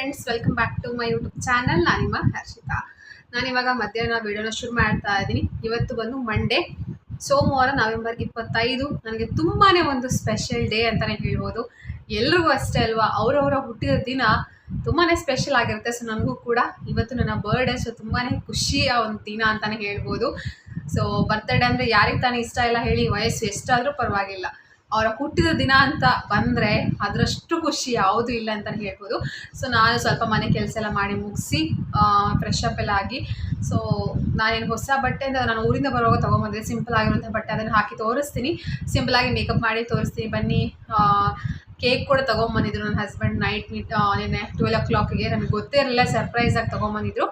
Friends welcome back to my YouTube channel ನಾನಿಮ್ಮ Harshitha. ಇವಾಗ ಮಧ್ಯಾಹ್ನ ವಿಡಿಯೋನ ಶುರು ಮಾಡ್ತಾ ಇದ್ದೀನಿ. ಇವತ್ತು ಬಂದು ಮಂಡೇ ಸೋಮವಾರ ನವೆಂಬರ್ ಇಪ್ಪತ್ತೈದು. ನನಗೆ ತುಂಬಾ ಒಂದು ಸ್ಪೆಷಲ್ ಡೇ ಅಂತಲೇ ಹೇಳ್ಬೋದು. ಎಲ್ರಿಗೂ ಅಷ್ಟೇ ಅಲ್ವಾ? ಅವರವರ ಹುಟ್ಟಿದ ದಿನ ತುಂಬಾ ಸ್ಪೆಷಲ್ ಆಗಿರುತ್ತೆ. ಸೊ ನನಗೂ ಕೂಡ ಇವತ್ತು ನನ್ನ ಬರ್ಡೇ ಸೊ ತುಂಬಾ ಖುಷಿಯ ಒಂದು ದಿನ ಅಂತಲೇ ಹೇಳ್ಬೋದು. ಸೊ ಬರ್ತ್ಡೇ ಅಂದರೆ ಯಾರಿಗೆ ತಾನೇ ಇಷ್ಟ ಇಲ್ಲ ಹೇಳಿ, ವಯಸ್ಸು ಎಷ್ಟಾದರೂ ಪರವಾಗಿಲ್ಲ. ಅವರ ಹುಟ್ಟಿದ ದಿನ ಅಂತ ಬಂದರೆ ಅದರಷ್ಟು ಖುಷಿ ಯಾವುದೂ ಇಲ್ಲ ಅಂತಲೇ ಹೇಳ್ಬೋದು. ಸೊ ನಾನು ಸ್ವಲ್ಪ ಮನೆ ಕೆಲಸ ಎಲ್ಲ ಮಾಡಿ ಮುಗಿಸಿ ಫ್ರೆಶ್ ಅಪ್ ಎಲ್ಲ ಆಗಿ ಸೊ ನಾನೇನು ಹೊಸ ಬಟ್ಟೆ ಅಂತ ನಾನು ಊರಿಂದ ಬರುವಾಗ ತೊಗೊಂಬಂದೆ ಸಿಂಪಲ್ ಆಗಿರುವಂಥ ಬಟ್ಟೆ ಅದನ್ನು ಹಾಕಿ ತೋರಿಸ್ತೀನಿ. ಸಿಂಪಲ್ ಆಗಿ ಮೇಕಪ್ ಮಾಡಿ ತೋರಿಸ್ತೀನಿ. ಬನ್ನಿ ಕೇಕ್ ಕೂಡ ತೊಗೊಂಬಂದಿದ್ರು ನನ್ನ ಹಸ್ಬೆಂಡ್ ನೈಟ್ ಮೀಟ್ ನಿನ್ನೆ ಟ್ವೆಲ್ ಓ ಕ್ಲಾಕಿಗೆ ನನಗೆ ಗೊತ್ತೇ ಇರಲಿಲ್ಲ ಸರ್ಪ್ರೈಸಾಗಿ ತೊಗೊಂಬಂದಿದ್ರು.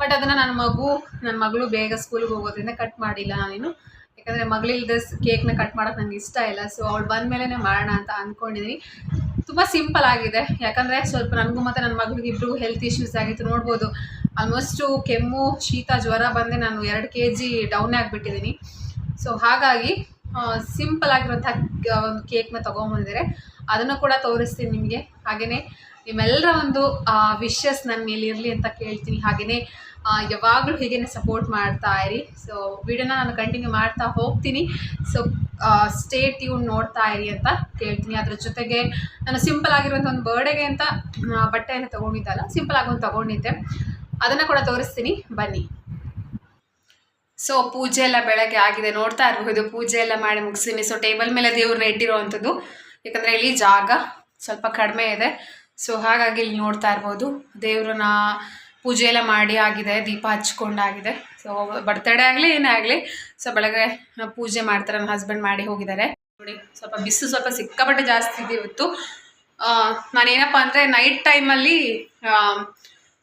ಬಟ್ ಅದನ್ನು ನನ್ನ ಮಗು, ನನ್ನ ಮಗಳು ಬೇಗ ಸ್ಕೂಲ್ಗೆ ಹೋಗೋದ್ರಿಂದ ಕಟ್ ಮಾಡಿಲ್ಲ ನಾನಿನ್ನು. ಯಾಕಂದರೆ ಮಗಳಿಲ್ದ ಕೇಕ್ನ ಕಟ್ ಮಾಡೋಕೆ ನನಗೆ ಇಷ್ಟ ಇಲ್ಲ ಸೊ ಅವಳು ಬಂದ ಮೇಲೆ ಮಾಡೋಣ ಅಂತ ಅಂದ್ಕೊಂಡಿದ್ದೀನಿ ತುಂಬ ಸಿಂಪಲ್ ಆಗಿದೆ, ಯಾಕಂದರೆ ಸ್ವಲ್ಪ ನನಗೂ ಮತ್ತು ನನ್ನ ಮಗಳಿಗೆ ಇಬ್ಬರಿಗೂ ಹೆಲ್ತ್ ಇಶ್ಯೂಸ್ ಆಗಿತ್ತು, ನೋಡ್ಬೋದು. ಆಲ್ಮೋಸ್ಟು ಕೆಮ್ಮು, ಶೀತ, ಜ್ವರ ಬಂದೆ ನಾನು ಎರಡು ಕೆ ಜಿ ಡೌನ್ ಆಗಿಬಿಟ್ಟಿದ್ದೀನಿ ಸೊ ಹಾಗಾಗಿ ಸಿಂಪಲ್ ಆಗಿರೋಂಥ ಒಂದು ಕೇಕ್ನ ತೊಗೊಂಬಂದಿದ್ದಾರೆ ಅದನ್ನು ಕೂಡ ತೋರಿಸ್ತೀನಿ ನಿಮಗೆ. ಹಾಗೆಯೇ ನಿಮ್ಮೆಲ್ಲರ ಒಂದು ವಿಶಸ್ ನನ್ನ ಮೇಲೆ ಇರಲಿ ಅಂತ ಕೇಳ್ತೀನಿ. ಹಾಗೆಯೇ ಯಾವಾಗಲೂ ಹೀಗೇನೆ ಸಪೋರ್ಟ್ ಮಾಡ್ತಾ ಇರಿ. ಸೊ ವಿಡಿಯೋನ ನಾನು ಕಂಟಿನ್ಯೂ ಮಾಡ್ತಾ ಹೋಗ್ತೀನಿ. ಸೊ ಸ್ಟೇ ಟ್ಯೂನ್ ನೋಡ್ತಾ ಇರಿ ಅಂತ ಕೇಳ್ತೀನಿ. ಅದ್ರ ಜೊತೆಗೆ, ನಾನು ಸಿಂಪಲ್ ಆಗಿರುವಂಥ ಒಂದು ಬರ್ಡೇಗೆ ಅಂತ ಬಟ್ಟೆಯನ್ನು ತೊಗೊಂಡಿದ್ದಲ್ಲ ಸಿಂಪಲ್ ಆಗಿ ಒಂದು ತೊಗೊಂಡಿದ್ದೆ. ಅದನ್ನು ಕೂಡ ತೋರಿಸ್ತೀನಿ. ಬನ್ನಿ. ಸೊ ಪೂಜೆ ಎಲ್ಲ ಬೆಳಗ್ಗೆ ಆಗಿದೆ. ನೋಡ್ತಾ ಇರಬಹುದು. ಪೂಜೆ ಎಲ್ಲ ಮಾಡಿ ಮುಗಿಸ್ತೀನಿ. ಸೊ ಟೇಬಲ್ ಮೇಲೆ ದೇವ್ರನ್ನ ಇಟ್ಟಿರೋ ಅಂಥದ್ದು ಯಾಕಂದರೆ ಇಲ್ಲಿ ಜಾಗ ಸ್ವಲ್ಪ ಕಡಿಮೆ ಇದೆ. ಸೊ ಹಾಗಾಗಿ ಇಲ್ಲಿ ನೋಡ್ತಾ ಇರ್ಬೋದು. ದೇವ್ರನ್ನ ಪೂಜೆ ಎಲ್ಲ ಮಾಡಿ ಆಗಿದೆ, ದೀಪ ಹಚ್ಕೊಂಡಾಗಿದೆ ಸೊ ಬರ್ತಡೇ ಆಗಲಿ, ಏನೇ ಆಗಲಿ, ಸೊ ಬೆಳಗ್ಗೆ ಪೂಜೆ ಮಾಡ್ತಾರೆ ನನ್ನ ಹಸ್ಬೆಂಡ್ ಮಾಡಿ ಹೋಗಿದ್ದಾರೆ. ನೋಡಿ, ಸ್ವಲ್ಪ ಬಿಸಿಲು ಸ್ವಲ್ಪ ಸಿಕ್ಕಾಪಟ್ಟೆ ಜಾಸ್ತಿ ಇದೆ ಇವತ್ತು. ನಾನೇನಪ್ಪ ಅಂದರೆ ನೈಟ್ ಟೈಮಲ್ಲಿ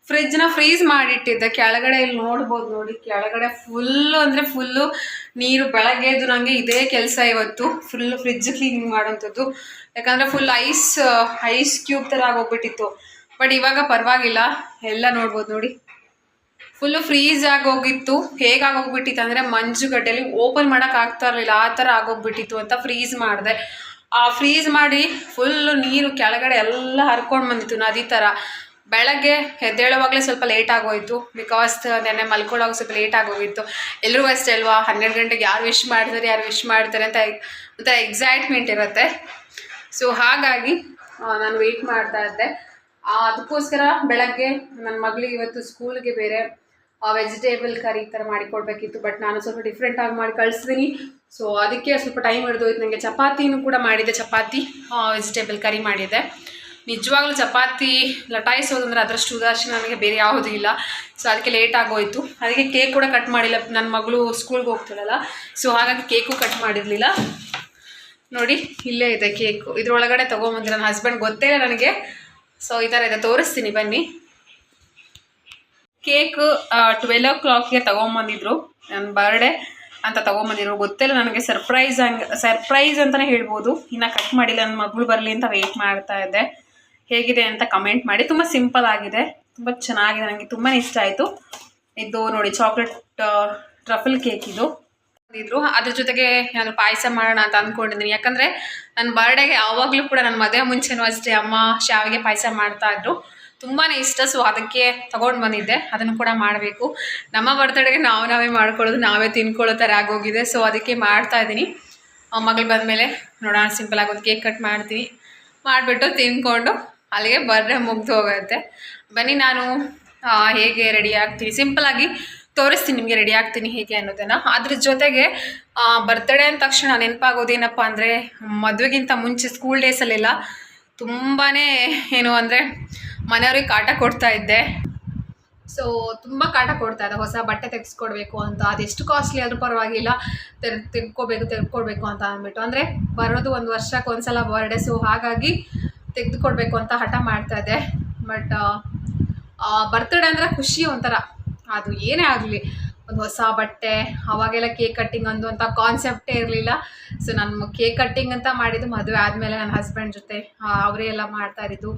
ಫ್ರಿಜ್ನ ಫ್ರೀಸ್ ಮಾಡಿಟ್ಟಿದ್ದೆ. ಕೆಳಗಡೆ ಇಲ್ಲಿ ನೋಡ್ಬೋದು ನೋಡಿ, ಕೆಳಗಡೆ ಫುಲ್ಲು ಅಂದರೆ ಫುಲ್ಲು ನೀರು ಬೆಳಗ್ಗೆ ಇದ್ದು ನನಗೆ ಇದೇ ಕೆಲಸ ಇವತ್ತು. ಫುಲ್ ಫ್ರಿಜ್ ಕ್ಲೀನಿಂಗ್ ಮಾಡೋಂಥದ್ದು ಯಾಕಂದರೆ ಫುಲ್ ಐಸ್ ಐಸ್ ಕ್ಯೂಬ್ ಥರ ಆಗೋಗ್ಬಿಟ್ಟಿತ್ತು. ಬಟ್ ಇವಾಗ ಪರವಾಗಿಲ್ಲ. ಎಲ್ಲ ನೋಡ್ಬೋದು ನೋಡಿ. ಫುಲ್ಲು ಫ್ರೀಸ್ ಆಗೋಗಿತ್ತು ಹೇಗಾಗೋಗ್ಬಿಟ್ಟಿತ್ತು ಅಂದರೆ ಮಂಜುಗಡ್ಡೆಯಲ್ಲಿ ಓಪನ್ ಮಾಡೋಕೆ ಆಗ್ತಾ ಇರಲಿಲ್ಲ. ಆ ಥರ ಆಗೋಗ್ಬಿಟ್ಟಿತ್ತು ಅಂತ ಫ್ರೀಸ್ ಮಾಡಿದೆ. ಆ ಫ್ರೀಸ್ ಮಾಡಿ ಫುಲ್ಲು ನೀರು ಕೆಳಗಡೆ ಎಲ್ಲ ಹರ್ಕೊಂಡು ಬಂದಿತ್ತು ನದಿ ಥರ ಬೆಳಗ್ಗೆ ಎದ್ದೇಳುವಾಗಲೇ ಸ್ವಲ್ಪ ಲೇಟ್ ಆಗೋಯ್ತು. ಬಿಕಾಸ್ ನೆನ್ನೆ ಮಲ್ಕೊಳ್ಳೋವಾಗ ಸ್ವಲ್ಪ ಲೇಟ್ ಆಗೋಗಿತ್ತು ಎಲ್ರಿಗೂ ಅಷ್ಟೇ ಅಲ್ವಾ? ಹನ್ನೆರಡು ಗಂಟೆಗೆ ಯಾರು ವಿಶ್ ಮಾಡ್ತಾರೆ, ಯಾರು ವಿಶ್ ಮಾಡ್ತಾರೆ ಅಂತ ಒಂಥರ ಎಕ್ಸೈಟ್ಮೆಂಟ್ ಇರುತ್ತೆ. ಸೊ ಹಾಗಾಗಿ ನಾನು ವೆಯ್ಟ್ ಮಾಡ್ತಾ ಇದ್ದೆ. ಅದಕ್ಕೋಸ್ಕರ ಬೆಳಗ್ಗೆ ನನ್ನ ಮಗಳಿಗೆ ಇವತ್ತು ಸ್ಕೂಲ್ಗೆ ಬೇರೆ ವೆಜಿಟೇಬಲ್ ಕರಿ ಥರ ಮಾಡಿಕೊಡ್ಬೇಕಿತ್ತು. ಬಟ್ ನಾನು ಸ್ವಲ್ಪ ಡಿಫ್ರೆಂಟಾಗಿ ಮಾಡಿ ಕಳಿಸ್ತೀನಿ. ಸೊ ಅದಕ್ಕೆ ಸ್ವಲ್ಪ ಟೈಮ್ ಹಿಡಿದೋಯ್ತು. ನನಗೆ ಚಪಾತಿನೂ ಕೂಡ ಮಾಡಿದ್ದೆ. ಚಪಾತಿ ವೆಜಿಟೇಬಲ್ ಕರಿ ಮಾಡಿದ್ದೆ. ನಿಜವಾಗ್ಲೂ ಚಪಾತಿ ಲಟಾಯಿಸೋದಂದ್ರೆ ಅದರಷ್ಟು ಉದಾಸೀನ ನನಗೆ ಬೇರೆ ಯಾವುದೂ ಇಲ್ಲ. ಸೊ ಅದಕ್ಕೆ ಲೇಟ್ ಆಗೋಯ್ತು. ಅದಕ್ಕೆ ಕೇಕ್ ಕೂಡ ಕಟ್ ಮಾಡಿಲ್ಲ. ನನ್ನ ಮಗಳು ಸ್ಕೂಲ್ಗೆ ಹೋಗ್ತಾಳಲ್ಲ. ಸೊ ಹಾಗಾಗಿ ಕೇಕು ಕಟ್ ಮಾಡಿರಲಿಲ್ಲ. ನೋಡಿ, ಇಲ್ಲೇ ಇದೆ ಕೇಕು ಇದ್ರೊಳಗಡೆ ತೊಗೊಂಬಂದ್ರೆ ನನ್ನ ಹಸ್ಬೆಂಡ್ ಗೊತ್ತೇ ಇಲ್ಲ ನನಗೆ. ಸೊ ಈ ಥರ ಇದೆ. ತೋರಿಸ್ತೀನಿ, ಬನ್ನಿ. ಕೇಕ್ ಟ್ವೆಲ್ ಓ ಕ್ಲಾಕ್ಗೆ ತೊಗೊಂಬಂದಿದ್ರು. ನನ್ನ ಬರ್ಡೇ ಅಂತ ತೊಗೊಂಬಂದಿದ್ರು. ಗೊತ್ತಿಲ್ಲ ನನಗೆ ಸರ್ಪ್ರೈಸ್ ಹಂಗೆ ಸರ್ಪ್ರೈಸ್ ಅಂತಲೇ ಹೇಳ್ಬೋದು. ಇನ್ನು ಕಟ್ ಮಾಡಿಲ್ಲ. ನನ್ನ ಮಗಳು ಬರಲಿ ಅಂತ ವೆಯ್ಟ್ ಮಾಡ್ತಾ ಇದ್ದೆ. ಹೇಗಿದೆ ಅಂತ ಕಮೆಂಟ್ ಮಾಡಿ. ತುಂಬ ಸಿಂಪಲ್ ಆಗಿದೆ. ತುಂಬ ಚೆನ್ನಾಗಿದೆ. ನನಗೆ ತುಂಬಾ ಇಷ್ಟ ಆಯಿತು. ಇದು ನೋಡಿ ಚಾಕ್ಲೇಟ್ ಟ್ರಫಲ್ ಕೇಕ್ ಇದು. ಇದ್ರು ಅದ್ರ ಜೊತೆಗೆ ನಾನು ಪಾಯಸ ಮಾಡೋಣ ಅಂತ ಅಂದ್ಕೊಂಡಿದ್ದೀನಿ ಯಾಕಂದರೆ ನನ್ನ ಬರ್ಡೇಗೆ ಯಾವಾಗಲೂ ಕೂಡ ನನ್ನ ಮದುವೆ ಮುಂಚೆನೂ ಅಷ್ಟೇ ಅಮ್ಮ ಶಾವಿಗೆ ಪಾಯಸ ಮಾಡ್ತಾ ಇದ್ರು. ತುಂಬಾ ಇಷ್ಟ. ಸೊ ಅದಕ್ಕೆ ತಗೊಂಡು ಬಂದಿದ್ದೆ. ಅದನ್ನು ಕೂಡ ಮಾಡಬೇಕು. ನಮ್ಮ ಬರ್ತಡೆಗೆ ನಾವು ನಾವೇ ಮಾಡ್ಕೊಳ್ಳೋದು. ನಾವೇ ತಿನ್ಕೊಳ್ಳೋ ಥರ ಆಗೋಗಿದೆ. ಸೊ ಅದಕ್ಕೆ ಮಾಡ್ತಾ ಇದ್ದೀನಿ. ಮಗಳು ಬಂದಮೇಲೆ ನೋಡೋಣ. ಸಿಂಪಲ್ ಆಗೋದು ಕೇಕ್ ಕಟ್ ಮಾಡ್ತೀನಿ. ಮಾಡಿಬಿಟ್ಟು ತಿನ್ಕೊಂಡು ಅಲ್ಲಿಗೆ ಬರ್ರೆ ಮುಗ್ದು ಹೋಗುತ್ತೆ. ಬನ್ನಿ ನಾನು ಹೇಗೆ ರೆಡಿ ಆಗ್ತೀನಿ. ಸಿಂಪಲಾಗಿ ತೋರಿಸ್ತೀನಿ ನಿಮಗೆ ರೆಡಿ ಆಗ್ತೀನಿ ಹೇಗೆ ಅನ್ನೋದನ್ನು. ಅದ್ರ ಜೊತೆಗೆ ಬರ್ತಡೇ ಅಂದ ತಕ್ಷಣ ನೆನಪಾಗೋದೇನಪ್ಪ ಅಂದರೆ, ಮದುವೆಗಿಂತ ಮುಂಚೆ ಸ್ಕೂಲ್ ಡೇಸಲ್ಲೆಲ್ಲ ತುಂಬಾ ಏನು ಅಂದರೆ ಮನೆಯವ್ರಿಗೆ ಕಾಟ ಕೊಡ್ತಾ ಇದ್ದೆ. ಸೊ ತುಂಬ ಕಾಟ ಕೊಡ್ತಾ ಇದೆ. ಹೊಸ ಬಟ್ಟೆ ತೆಗೆಸ್ಕೊಡ್ಬೇಕು ಅಂತ. ಅದೆಷ್ಟು ಕಾಸ್ಟ್ಲಿ ಆದರೂ ಪರವಾಗಿಲ್ಲ. ತೆಗ್ ತೆಗ್ಕೋಬೇಕು, ತೆಗ್ಕೊಡ್ಬೇಕು ಅಂತ ಅಂದ್ಬಿಟ್ಟು. ಅಂದರೆ ಬರೋದು ಒಂದು ವರ್ಷಕ್ಕೆ ಒಂದ್ಸಲ ಬರ್ಡೆ ಸೊ ಹಾಗಾಗಿ ತೆಗೆದುಕೊಡ್ಬೇಕು ಅಂತ ಹಠ ಮಾಡ್ತಾ ಇದೆ. ಬಟ್ ಬರ್ತಡೇ ಅಂದರೆ ಖುಷಿ ಒಂಥರ. ಅದು ಏನೇ ಆಗಲಿ. ಒಂದು ಹೊಸ ಬಟ್ಟೆ, ಅವಾಗೆಲ್ಲ ಕೇಕ್ ಕಟ್ಟಿಂಗ್ ಅಂದು ಅಂತ ಕಾನ್ಸೆಪ್ಟೇ ಇರಲಿಲ್ಲ. ಸೊ ನಾನು ಕೇಕ್ ಕಟ್ಟಿಂಗ್ ಅಂತ ಮಾಡಿದ್ದು ಮದುವೆ ಆದಮೇಲೆ ನನ್ನ ಹಸ್ಬೆಂಡ್ ಜೊತೆ ಅವರೇ ಎಲ್ಲ ಮಾಡ್ತಾ ಇದ್ದು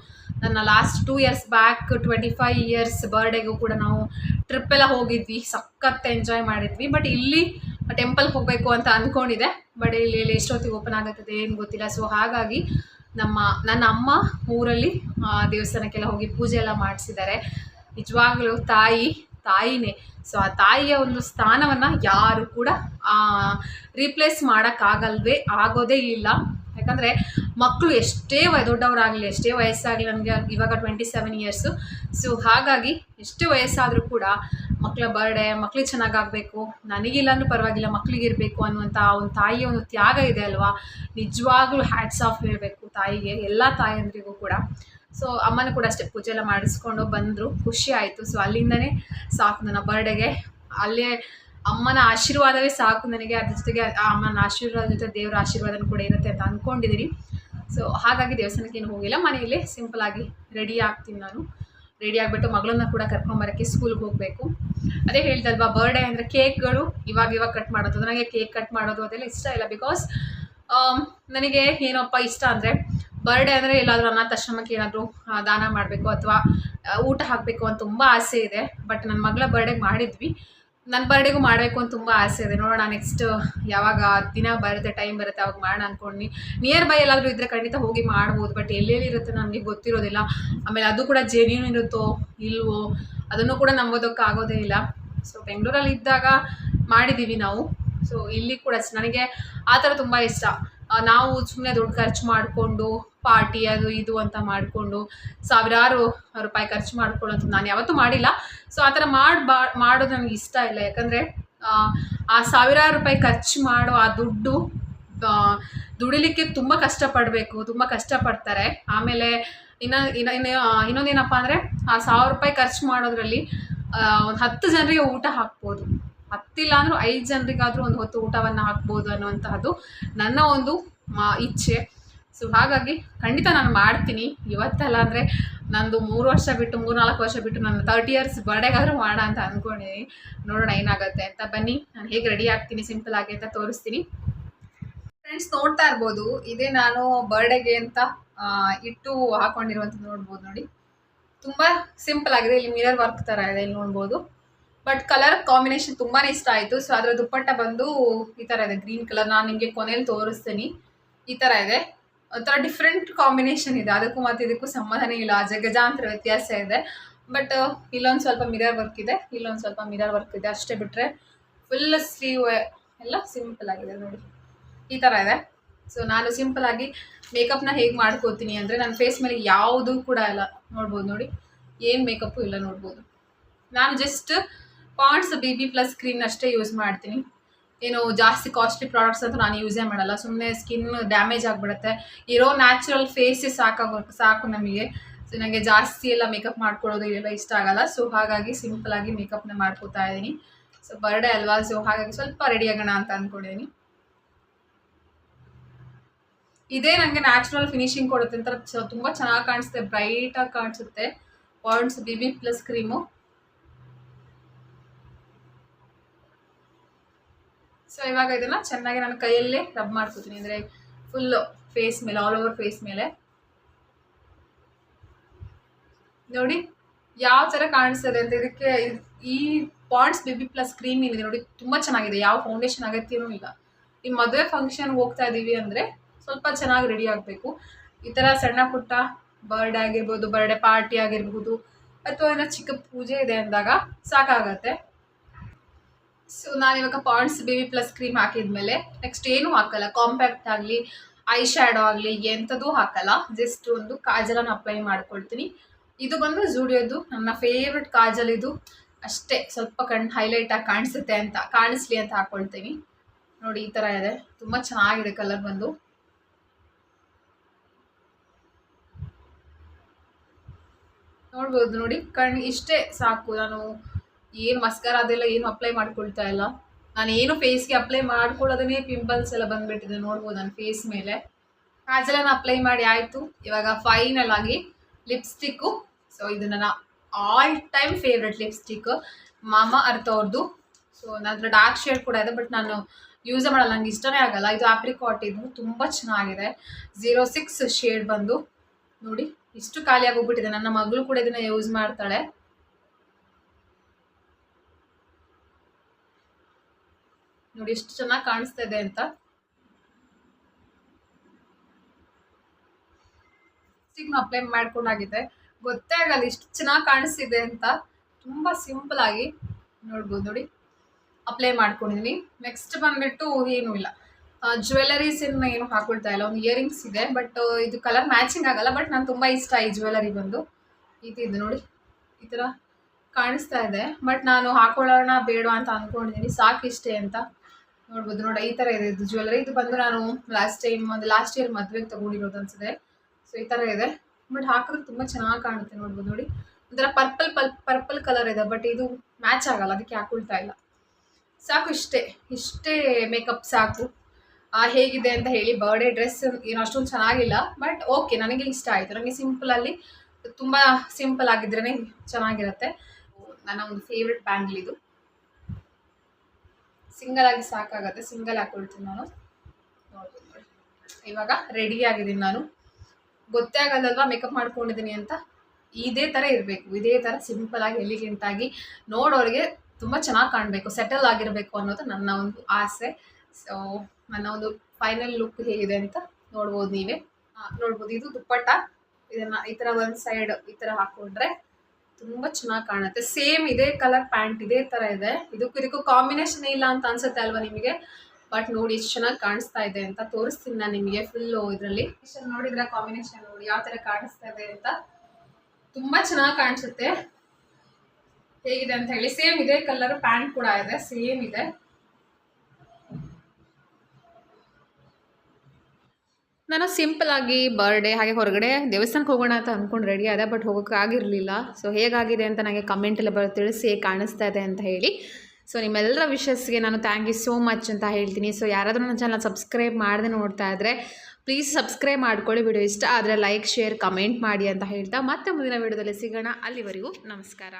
ನನ್ನ last two years back twenty five years ಬರ್ಡೇಗೂ ಕೂಡ ನಾವು ಟ್ರಿಪ್ ಎಲ್ಲ ಹೋಗಿದ್ವಿ. ಸಖತ್ ಎಂಜಾಯ್ ಮಾಡಿದ್ವಿ. ಬಟ್ ಇಲ್ಲಿ ಟೆಂಪಲ್ಗೆ ಹೋಗಬೇಕು ಅಂತ ಅಂದ್ಕೊಂಡಿದೆ ಬಟ್ ಇಲ್ಲಿ ಇಲ್ಲಿ ಎಷ್ಟೊತ್ತಿಗೆ ಓಪನ್ ಆಗುತ್ತದೆ ಏನು ಗೊತ್ತಿಲ್ಲ. ಸೊ ಹಾಗಾಗಿ ನಮ್ಮ, ನನ್ನ ಅಮ್ಮ ಊರಲ್ಲಿ ದೇವಸ್ಥಾನಕ್ಕೆಲ್ಲ ಹೋಗಿ ಪೂಜೆ ಎಲ್ಲ ಮಾಡಿಸಿದ್ದಾರೆ. ನಿಜವಾಗ್ಲೂ ತಾಯಿ, ತಾಯಿನೇ. ಸೊ ಆ ತಾಯಿಯ ಒಂದು ಸ್ಥಾನವನ್ನು ಯಾರು ಕೂಡ ರೀಪ್ಲೇಸ್ ಮಾಡೋಕ್ಕಾಗಲ್ವೇ ಆಗೋದೇ ಇಲ್ಲ. ಯಾಕಂದರೆ ಮಕ್ಕಳು ಎಷ್ಟೇ ದೊಡ್ಡವರಾಗಲಿ, ಎಷ್ಟೇ ವಯಸ್ಸಾಗಲಿ ನನಗೆ ಇವಾಗ ಟ್ವೆಂಟಿ ಸೆವೆನ್ ಇಯರ್ಸು ಸೊ ಹಾಗಾಗಿ ಎಷ್ಟೇ ವಯಸ್ಸಾದರೂ ಕೂಡ ಮಕ್ಕಳ ಬರ್ಡೇ ಮಕ್ಳಿಗೆ ಚೆನ್ನಾಗಾಗಬೇಕು, ನನಗಿಲ್ಲ ಅಂದ್ರೂ ಪರವಾಗಿಲ್ಲ, ಮಕ್ಳಿಗೆ ಇರಬೇಕು ಅನ್ನುವಂಥ ಒಂದು ತಾಯಿಯ ಒಂದು ತ್ಯಾಗ ಇದೆ ಅಲ್ವಾ? ನಿಜವಾಗ್ಲೂ ಹ್ಯಾಟ್ಸ್ ಆಫ್ ಹೇಳಬೇಕು ತಾಯಿಗೆ, ಎಲ್ಲ ತಾಯಂದ್ರಿಗೂ ಕೂಡ. ಸೊ ಅಮ್ಮನ ಕೂಡ ಅಷ್ಟೇ ಪೂಜೆ ಎಲ್ಲ ಮಾಡಿಸ್ಕೊಂಡು ಬಂದರು. ಖುಷಿ ಆಯಿತು. ಸೊ ಅಲ್ಲಿಂದನೇ ಸಾಕು ನನ್ನ ಬರ್ಡೆಗೆ. ಅಲ್ಲೇ ಅಮ್ಮನ ಆಶೀರ್ವಾದವೇ ಸಾಕು ನನಗೆ. ಅದ್ರ ಜೊತೆಗೆ ಅಮ್ಮನ ಆಶೀರ್ವಾದ ಜೊತೆ ದೇವರ ಆಶೀರ್ವಾದನೂ ಕೂಡ ಇರುತ್ತೆ ಅಂತ ಅಂದ್ಕೊಂಡಿದ್ದೀನಿ ಸೊ ಹಾಗಾಗಿ ದೇವಸ್ಥಾನಕ್ಕೆ ಏನು ಹೋಗಿಲ್ಲ. ಮನೆಯಲ್ಲೇ ಸಿಂಪಲಾಗಿ ರೆಡಿ ಆಗ್ತೀನಿ ನಾನು. ರೆಡಿ ಆಗಿಬಿಟ್ಟು ಮಗಳನ್ನ ಕೂಡ ಕರ್ಕೊಂಬರೋಕ್ಕೆ ಸ್ಕೂಲ್ಗೆ ಹೋಗಬೇಕು. ಅದೇ ಹೇಳ್ದಲ್ವಾ ಬರ್ಡೇ ಅಂದರೆ ಕೇಕ್ಗಳು ಇವಾಗ ಇವಾಗ ಕಟ್ ಮಾಡೋದು. ನನಗೆ ಕೇಕ್ ಕಟ್ ಮಾಡೋದು ಅದೆಲ್ಲ ಇಷ್ಟ ಇಲ್ಲ ಬಿಕಾಸ್ ನನಗೆ ಏನಪ್ಪ ಇಷ್ಟ ಅಂದರೆ ಬರ್ಡೇ ಅಂದರೆ ಎಲ್ಲಾದರೂ ಅನಾಥಾಶ್ರಮಕ್ಕೆ ಏನಾದರೂ ದಾನ ಮಾಡಬೇಕು ಅಥವಾ ಊಟ ಹಾಕಬೇಕು ಅಂತ ತುಂಬ ಆಸೆ ಇದೆ. ಬಟ್ ನನ್ನ ಮಗಳ ಬರ್ಡೇಗೆ ಮಾಡಿದ್ವಿ. ನನ್ನ ಬರ್ಡೇಗೂ ಮಾಡಬೇಕು ಅಂತ ತುಂಬ ಆಸೆ ಇದೆ. ನೋಡೋಣ ನೆಕ್ಸ್ಟ್ ಯಾವಾಗ ದಿನ ಬರುತ್ತೆ ಟೈಮ್ ಬರುತ್ತೆ, ಅವಾಗ ಮಾಡೋಣ ಅಂದ್ಕೊಂಡು ನಿಯರ್ ಬೈ ಎಲ್ಲಾದರೂ ಇದ್ದರೆ ಖಂಡಿತ ಹೋಗಿ ಮಾಡ್ಬೋದು. ಬಟ್ ಎಲ್ಲೆಲ್ಲಿ ಇರುತ್ತೆ ನನಗೆ ಗೊತ್ತಿರೋದಿಲ್ಲ. ಆಮೇಲೆ ಅದು ಕೂಡ ಜೆನ್ಯೂನ್ ಇರುತ್ತೋ, ಇಲ್ವೋ, ಅದನ್ನು ಕೂಡ ನಂಬೋದಕ್ಕೆ ಆಗೋದೇ ಇಲ್ಲ. ಸೊ ಬೆಂಗಳೂರಲ್ಲಿ ಇದ್ದಾಗ ಮಾಡಿದ್ದೀವಿ ನಾವು. ಸೊ ಇಲ್ಲಿ ಕೂಡ ನನಗೆ ಆ ಥರ ತುಂಬ ಇಷ್ಟ. ನಾವು ಸುಮ್ಮನೆ ದುಡ್ಡು ಖರ್ಚು ಮಾಡಿಕೊಂಡು ಪಾರ್ಟಿ ಅದು ಇದು ಅಂತ ಮಾಡಿಕೊಂಡು ಸಾವಿರಾರು ರೂಪಾಯಿ ಖರ್ಚು ಮಾಡ್ಕೊಳ್ಳೋದು ನಾನು ಯಾವತ್ತೂ ಮಾಡಿಲ್ಲ. ಸೊ ಆ ಥರ ಮಾಡಬಾ, ಮಾಡೋದು ನನಗೆ ಇಷ್ಟ ಇಲ್ಲ. ಯಾಕಂದರೆ, ಆ ಸಾವಿರಾರು ರೂಪಾಯಿ ಖರ್ಚು ಮಾಡೋ ಆ ದುಡ್ಡು ದುಡಿಲಿಕ್ಕೆ ತುಂಬ ಕಷ್ಟಪಡಬೇಕು, ತುಂಬ ಕಷ್ಟಪಡ್ತಾರೆ. ಆಮೇಲೆ ಇನ್ನು ಇನ್ನು ಇನ್ನು ಇನ್ನೊಂದೇನಪ್ಪ ಅಂದರೆ, ಆ ಸಾವಿರ ರೂಪಾಯಿ ಖರ್ಚು ಮಾಡೋದ್ರಲ್ಲಿ ಒಂದು ಹತ್ತು ಜನರಿಗೆ ಊಟ ಹಾಕ್ಬೋದು. ಹತ್ತಿಲ್ಲ ಅಂದರೂ ಐದು ಜನರಿಗಾದರೂ ಒಂದು ಹೊತ್ತು ಊಟವನ್ನು ಹಾಕ್ಬೋದು ಅನ್ನುವಂತಹದ್ದು ನನ್ನ ಒಂದು ಇಚ್ಛೆ. ಸೊ ಹಾಗಾಗಿ ಖಂಡಿತ ನಾನು ಮಾಡ್ತೀನಿ. ಇವತ್ತಲ್ಲ ಅಂದರೆ ನಂದು ಮೂರು ವರ್ಷ ಬಿಟ್ಟು ಮೂರು ನಾಲ್ಕು ವರ್ಷ ಬಿಟ್ಟು ನನ್ನ ತರ್ಟಿ ಇಯರ್ಸ್ ಬರ್ಡೇಗಾದರೂ ಮಾಡ ಅಂತ ಅಂದ್ಕೊಂಡಿದ್ದೀನಿ ನೋಡೋಣ ಏನಾಗುತ್ತೆ ಅಂತ. ಬನ್ನಿ, ನಾನು ಹೇಗೆ ರೆಡಿ ಆಗ್ತೀನಿ ಸಿಂಪಲ್ ಆಗಿ ಅಂತ ತೋರಿಸ್ತೀನಿ. ಫ್ರೆಂಡ್ಸ್ ನೋಡ್ತಾ ಇರ್ಬೋದು. ಇದೇ ನಾನು ಬರ್ಡೇಗೆ ಅಂತ ಇಟ್ಟು ಹಾಕೊಂಡಿರುವಂಥದ್ದು ನೋಡ್ಬೋದು ನೋಡಿ. ತುಂಬ ಸಿಂಪಲ್ ಆಗಿದೆ. ಇಲ್ಲಿ ಮಿರರ್ ವರ್ಕ್ ಥರ ಇದೆ, ಇಲ್ಲಿ ನೋಡ್ಬೋದು. ಬಟ್ ಕಲರ್ ಕಾಂಬಿನೇಷನ್ ತುಂಬಾ ಇಷ್ಟ ಆಯಿತು. ಸೊ ಅದರ ದುಪ್ಪಟ್ಟ ಬಂದು ಈ ಥರ ಇದೆ. ಗ್ರೀನ್ ಕಲರ್ ನಾನು ನಿಮಗೆ ಕೊನೆಯಲ್ಲಿ ತೋರಿಸ್ತೀನಿ. ಈ ಥರ ಇದೆ. ಒಂಥರ ಡಿಫ್ರೆಂಟ್ ಕಾಂಬಿನೇಷನ್ ಇದೆ. ಅದಕ್ಕೂ ಮತ್ತು ಇದಕ್ಕೂ ಸಂಬಂಧನೇ ಇಲ್ಲ. ಜಗಜಾಂತರ ವ್ಯತ್ಯಾಸ ಇದೆ. ಬಟ್ ಇಲ್ಲೊಂದು ಸ್ವಲ್ಪ ಮಿರರ್ ವರ್ಕ್ ಇದೆ. ಇಲ್ಲೊಂದು ಸ್ವಲ್ಪ ಮಿರರ್ ವರ್ಕ್ ಇದೆ. ಅಷ್ಟೇ ಬಿಟ್ಟರೆ ಫುಲ್ ಸ್ಲೀವ್ ಎಲ್ಲ ಸಿಂಪಲ್ ಆಗಿದೆ ನೋಡಿ. ಈ ಥರ ಇದೆ. ಸೊ ನಾನು ಸಿಂಪಲ್ ಆಗಿ ಮೇಕಪ್ನ ಹೇಗೆ ಮಾಡ್ಕೋತೀನಿ ಅಂದರೆ ನನ್ನ ಫೇಸ್ ಮೇಲೆ ಯಾವುದೂ ಕೂಡ ಇಲ್ಲ. ನೋಡ್ಬೋದು ನೋಡಿ. ಏನು ಮೇಕಪ್ಪು ಇಲ್ಲ ನೋಡ್ಬೋದು. ನಾನು just Pond's B B plus cream ಅಷ್ಟೇ ಯೂಸ್ ಮಾಡ್ತೀನಿ. ಏನು ಜಾಸ್ತಿ ಕಾಸ್ಟ್ಲಿ ಪ್ರಾಡಕ್ಟ್ಸ್ ಅಂತೂ ನಾನು ಯೂಸೇ ಮಾಡಲ್ಲ. ಸುಮ್ಮನೆ ಸ್ಕಿನ್ ಡ್ಯಾಮೇಜ್ ಆಗಿಬಿಡುತ್ತೆ. ಇರೋ ನ್ಯಾಚುರಲ್ ಫೇಸೇ ಸಾಕಾಗೋ, ಸಾಕು ನಮಗೆ. ಸೊ ನನಗೆ ಜಾಸ್ತಿ ಎಲ್ಲ ಮೇಕಪ್ ಮಾಡ್ಕೊಳ್ಳೋದು ಇದೆಲ್ಲ ಇಷ್ಟ ಆಗಲ್ಲ. ಸೊ ಹಾಗಾಗಿ ಸಿಂಪಲ್ ಆಗಿ ಮೇಕಪ್ನ ಮಾಡ್ಕೋತಾ ಇದ್ದೀನಿ. ಸೊ ಬರ್ಡೇ ಅಲ್ವಾ? ಸೊ ಹಾಗಾಗಿ ಸ್ವಲ್ಪ ರೆಡಿ ಆಗೋಣ ಅಂತ ಅಂದ್ಕೊಂಡಿದ್ದೀನಿ ಇದೇ ನನಗೆ ನ್ಯಾಚುರಲ್ ಫಿನಿಶಿಂಗ್ ಕೊಡುತ್ತೆ. ಅಂತ ತುಂಬ ಚೆನ್ನಾಗಿ ಕಾಣಿಸುತ್ತೆ. ಬ್ರೈಟಾಗಿ ಕಾಣಿಸುತ್ತೆ. Pond's B B plus cream so ಇವಾಗ ಇದನ್ನು ಚೆನ್ನಾಗಿ ನಾನು ಕೈಯಲ್ಲೇ ರಬ್ ಮಾಡ್ಕೋತೀನಿ. ಅಂದರೆ ಫುಲ್ಲು ಫೇಸ್ ಮೇಲೆ ಆಲ್ ಓವರ್ ಫೇಸ್ ಮೇಲೆ. ನೋಡಿ ಯಾವ ಥರ ಕಾಣಿಸ್ತದೆ ಅಂತ ಇದಕ್ಕೆ ಇದ್- ಈ ಪಾಂಡ್ಸ್ ಬೇಬಿ ಪ್ಲಸ್ ಕ್ರೀಮ್ ಏನಿದೆ ನೋಡಿ ತುಂಬ ಚೆನ್ನಾಗಿದೆ. ಯಾವ ಫೌಂಡೇಶನ್ ಅಗತ್ಯನೂ ಇಲ್ಲ. ಈ ಮದುವೆ ಫಂಕ್ಷನ್ಗೆ ಹೋಗ್ತಾ ಇದ್ದೀವಿ ಅಂದರೆ ಸ್ವಲ್ಪ ಚೆನ್ನಾಗಿ ರೆಡಿ ಆಗಬೇಕು. ಈ ಥರ ಸಣ್ಣ ಪುಟ್ಟ ಬರ್ಡೇ ಆಗಿರ್ಬೋದು ಬರ್ಡೇ ಪಾರ್ಟಿ ಆಗಿರ್ಬೋದು, ಅಥವಾ ಏನೋ ಚಿಕ್ಕ ಪೂಜೆ ಇದೆ ಅಂದಾಗ ಸಾಕಾಗತ್ತೆ. ಸೊ ನಾನು ಇವಾಗ ಪಾಂಡ್ಸ್ ಬೇಬಿ ಪ್ಲಸ್ ಕ್ರೀಮ್ ಹಾಕಿದ್ಮೇಲೆ ನೆಕ್ಸ್ಟ್ ಏನೂ ಹಾಕಲ್ಲ. ಕಾಂಪ್ಯಾಕ್ಟ್ ಆಗಲಿ ಐ ಶ್ಯಾಡೋ ಆಗಲಿ ಎಂಥದೂ ಹಾಕಲ್ಲ. ಜಸ್ಟ್ ಒಂದು ಕಾಜಲನ್ನು ಅಪ್ಲೈ ಮಾಡ್ಕೊಳ್ತೀನಿ. ಇದು ಬಂದು ಜೂಡಿಯೋದು ನನ್ನ ಫೇವ್ರೆಟ್ ಕಾಜಲ್ ಇದು. ಅಷ್ಟೇ, ಸ್ವಲ್ಪ ಕಣ್ಣು ಹೈಲೈಟಾಗಿ ಕಾಣಿಸುತ್ತೆ ಅಂತ, ಕಾಣಿಸ್ಲಿ ಅಂತ ಹಾಕ್ಕೊಳ್ತೀನಿ ನೋಡಿ, ಈ ಥರ ಇದೆ. ತುಂಬ ಚೆನ್ನಾಗಿದೆ ಕಲರ್ ಬಂದು. ನೋಡ್ಬೋದು ನೋಡಿ ಕಣ್ಣು ಇಷ್ಟೇ ಸಾಕು. ನಾನು ಏನು ಮಸ್ಕರ ಅದೆಲ್ಲ ಏನು ಅಪ್ಲೈ ಮಾಡ್ಕೊಳ್ತಾ ಇಲ್ಲ. ನಾನು ಏನು ಫೇಸ್ಗೆ ಅಪ್ಲೈ ಮಾಡ್ಕೊಳ್ಳೋದನ್ನೇ ಪಿಂಪಲ್ಸ್ ಎಲ್ಲ ಬಂದ್ಬಿಟ್ಟಿದೆ, ನೋಡ್ಬೋದು ನನ್ನ ಫೇಸ್ ಮೇಲೆ. ಕಾಜಲನ್ನು ಅಪ್ಲೈ ಮಾಡಿ ಆಯಿತು. ಇವಾಗ ಫೈನಲ್ ಆಗಿ ಲಿಪ್ಸ್ಟಿಕ್ಕು ಸೊ ಇದು ನನ್ನ ಆಲ್ ಟೈಮ್ ಫೇವ್ರೆಟ್ ಲಿಪ್ಸ್ಟಿಕ್ ಮಾಮ ಅರ್ಥ ಅವ್ರದ್ದು ಸೊ ನನ್ನ ಡಾರ್ಕ್ ಶೇಡ್ ಕೂಡ ಇದೆ ಬಟ್ ನಾನು ಯೂಸೇ ಮಾಡಲ್ಲ. ನಂಗೆ ಇಷ್ಟನೇ ಆಗಲ್ಲ. ಇದು ಆಪ್ರಿಕಾಟ್ ಇದು. ತುಂಬ ಚೆನ್ನಾಗಿದೆ. ಝೀರೋ ಸಿಕ್ಸ್ ಶೇಡ್ ಬಂದು. ನೋಡಿ, ಇಷ್ಟು ಖಾಲಿ ಆಗೋಗ್ಬಿಟ್ಟಿದೆ ನನ್ನ ಮಗಳು ಕೂಡ ಇದನ್ನ ಯೂಸ್ ಮಾಡ್ತಾಳೆ. ನೋಡಿ, ಎಷ್ಟು ಚೆನ್ನಾಗಿ ಕಾಣಿಸ್ತಾ ಇದೆ ಅಂತ. ಅಪ್ಲೈ ಮಾಡ್ಕೊಂಡಾಗಿದೆ. ಗೊತ್ತೇ ಆಗಲ್ಲ ಇಷ್ಟು ಚೆನ್ನಾಗಿ ಕಾಣಿಸ್ತಿದೆ ಅಂತ. ತುಂಬ ಸಿಂಪಲ್ ಆಗಿ ನೋಡ್ಬೋದು ನೋಡಿ. ಅಪ್ಲೈ ಮಾಡ್ಕೊಂಡಿದ್ದೀನಿ ನೆಕ್ಸ್ಟ್ ಬಂದ್ಬಿಟ್ಟು ಏನೂ ಇಲ್ಲ. ಜ್ಯುವೆಲರೀಸ್ ಇನ್ನು ಏನು ಹಾಕೊಳ್ತಾ ಇಲ್ಲ. ಒಂದು ಇಯರಿಂಗ್ಸ್ ಇದೆ ಬಟ್ ಇದು ಕಲರ್ ಮ್ಯಾಚಿಂಗ್ ಆಗಲ್ಲ ಬಟ್ ನಾನು ತುಂಬ ಇಷ್ಟ ಈ ಜ್ಯುವೆಲರಿ ಬಂದು. ಈ ಇದು ನೋಡಿ. ಈ ಥರ ಕಾಣಿಸ್ತಾ ಇದೆ. ಬಟ್ ನಾನು ಹಾಕೊಳ್ಳೋಣ ಬೇಡ ಅಂತ ಅಂದ್ಕೊಂಡಿದ್ದೀನಿ ಸಾಕಿಷ್ಟೇ ಅಂತ. ನೋಡ್ಬೋದು. ನೋಡಿ, ಈ ಥರ ಇದೆ. ಇದು ಜ್ಯುವೆಲ್ಲರಿ ಇದು ಬಂದು ನಾನು ಲಾಸ್ಟ್ ಟೈಮ್ ಒಂದು ಲಾಸ್ಟ್ ಇಯರ್ ಮದುವೆಗೆ ತೊಗೊಂಡಿರೋದು ಅನ್ಸುತ್ತೆ. ಸೊ ಈ ಥರ ಇದೆ. ಬಟ್ ಹಾಕಿದ್ರೆ ತುಂಬ ಚೆನ್ನಾಗಿ ಕಾಣುತ್ತೆ ನೋಡ್ಬೋದು. ನೋಡಿ, ಒಂಥರ ಪರ್ಪಲ್ ಪಲ್ ಪರ್ಪಲ್ ಕಲರ್ ಇದೆ. ಬಟ್ ಇದು ಮ್ಯಾಚ್ ಆಗಲ್ಲ. ಅದಕ್ಕೆ ಹಾಕೊಳ್ತಾ ಇಲ್ಲ. ಸಾಕು ಇಷ್ಟೇ. ಇಷ್ಟೇ ಮೇಕಪ್ ಸಾಕು. ಹೇಗಿದೆ ಅಂತ ಹೇಳಿ ಬರ್ಡೇ ಡ್ರೆಸ್ ಏನು ಅಷ್ಟೊಂದು ಚೆನ್ನಾಗಿಲ್ಲ. ಬಟ್ ಓಕೆ ನನಗೆ ಇಷ್ಟ ಆಯಿತು. ನನಗೆ ಸಿಂಪಲಲ್ಲಿ ತುಂಬ ಸಿಂಪಲ್ ಆಗಿದ್ರೇ ಚೆನ್ನಾಗಿರುತ್ತೆ. ನನ್ನ ಒಂದು ಫೇವ್ರೆಟ್ ಬ್ಯಾಂಗಲ್ ಇದು. ಸಿಂಗಲ್ ಆಗಿ ಸಾಕಾಗತ್ತೆ. ಸಿಂಗಲ್ ಹಾಕೊಳ್ತೀನಿ ನಾನು. ಇವಾಗ ರೆಡಿ ಆಗಿದ್ದೀನಿ ನಾನು. ಗೊತ್ತೇ ಆಗಲ್ಲಲ್ವಾ? ಮೇಕಪ್ ಮಾಡ್ಕೊಂಡಿದ್ದೀನಿ ಅಂತ? ಇದೇ ಥರ ಇರಬೇಕು. ಇದೇ ಥರ ಸಿಂಪಲ್ ಆಗಿ ಎಲಿಗೆಂಟ್ ಆಗಿ ನೋಡೋರಿಗೆ ತುಂಬ ಚೆನ್ನಾಗಿ ಕಾಣಬೇಕು. ಸೆಟಲ್ ಆಗಿರಬೇಕು ಅನ್ನೋದು ನನ್ನ ಒಂದು ಆಸೆ. ಸೊ ನನ್ನ ಒಂದು ಫೈನಲ್ ಲುಕ್ ಹೇಗಿದೆ ಅಂತ ನೋಡ್ಬೋದು ನೀವೇ. ನೋಡ್ಬೋದು. ಇದು ದುಪ್ಪಟ್ಟ. ಇದನ್ನ ಈ ಥರ ಒಂದು ಸೈಡ್ ಈ ಥರ ಹಾಕೊಂಡ್ರೆ ತುಂಬ ಚೆನ್ನಾಗಿ ಕಾಣುತ್ತೆ. ಸೇಮ್ ಇದೇ ಕಲರ್ ಪ್ಯಾಂಟ್ ಇದೇ ಥರ ಇದೆ. ಇದಕ್ಕೂ ಇದಕ್ಕೂ ಕಾಂಬಿನೇಷನ್ ಇಲ್ಲ ಅಂತ ಅನ್ಸುತ್ತೆ ಅಲ್ವಾ ನಿಮಗೆ? ಬಟ್ ನೋಡಿ ಎಷ್ಟು ಚೆನ್ನಾಗಿ ಕಾಣಿಸ್ತಾ ಇದೆ ಅಂತ ತೋರಿಸ್ತೀನಿ ನಾನು ನಿಮಗೆ ಫುಲ್ಲು ಇದರಲ್ಲಿ. ನೋಡಿದ್ರೆ ಕಾಂಬಿನೇಷನ್ ನೋಡಿ ಯಾವ ಥರ ಕಾಣಿಸ್ತಾ ಇದೆ ಅಂತ? ತುಂಬ ಚೆನ್ನಾಗಿ ಕಾಣಿಸುತ್ತೆ. ಹೇಗಿದೆ ಅಂತ ಹೇಳಿ. ಸೇಮ್ ಇದೇ ಕಲರ್ ಪ್ಯಾಂಟ್ ಕೂಡ ಇದೆ. ಸೇಮ್ ಇದೆ. ನಾನು ಸಿಂಪಲ್ ಆಗಿ ಬರ್ಡೇ ಹಾಗೆ ಹೊರಗಡೆ ದೇವಸ್ಥಾನಕ್ಕೆ ಹೋಗೋಣ ಅಂತ ಅಂದ್ಕೊಂಡು ರೆಡಿ ಆದೆ ಬಟ್ ಹೋಗೋಕ್ಕಾಗಿರಲಿಲ್ಲ ಸೊ ಹೇಗಾಗಿದೆ ಅಂತ ನನಗೆ ಕಮೆಂಟಲ್ಲಿ ಬರೋ, ತಿಳಿಸಿ ಕಾಣಿಸ್ತಾ ಇದೆ ಅಂತ ಹೇಳಿ. ಸೊ ನಿಮ್ಮೆಲ್ಲರ ವಿಷಸ್ಗೆ ನಾನು ಥ್ಯಾಂಕ್ ಯು ಸೋ ಮಚ್ ಅಂತ ಹೇಳ್ತೀನಿ. ಸೊ ಯಾರಾದರೂ ನನ್ನ ಚಾನಲ್ ಸಬ್ಸ್ಕ್ರೈಬ್ ಮಾಡದೆ ನೋಡ್ತಾ ಇದ್ದರೆ ಪ್ಲೀಸ್ ಸಬ್ಸ್ಕ್ರೈಬ್ ಮಾಡ್ಕೊಳ್ಳಿ. ವಿಡಿಯೋ ಇಷ್ಟ ಆದರೆ ಲೈಕ್ ಶೇರ್ ಕಮೆಂಟ್ ಮಾಡಿ ಅಂತ ಹೇಳ್ತಾ ಮತ್ತೆ ಮುಂದಿನ ವಿಡಿಯೋದಲ್ಲಿ ಸಿಗೋಣ. ಅಲ್ಲಿವರೆಗೂ ನಮಸ್ಕಾರ.